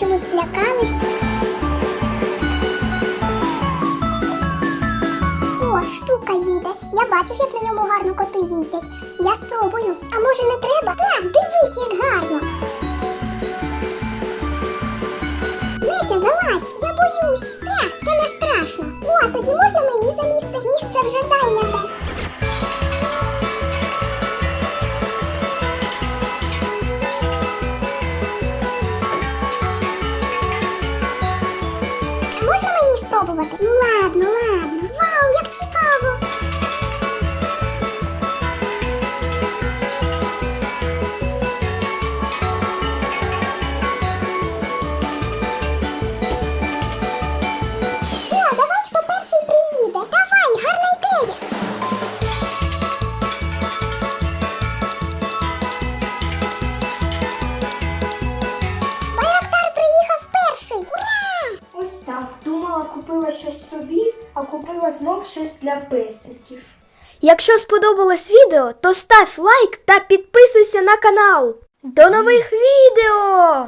Чомусь злякались. О, штука їде. Я бачив, як на ньому гарно коти їздять. Я спробую. А може не треба? Так, дивись, як гарно. Неся, залазь, я боюсь. Так, це не страшно. О, тоді можна мені залізти? Місце вже зайняте. โตประวัติเมื่อวานเมื่วาน купила щось собі, а купила знов щось для песиків. Якщо сподобалось відео, то став лайк та підписуйся на канал. До нових відео!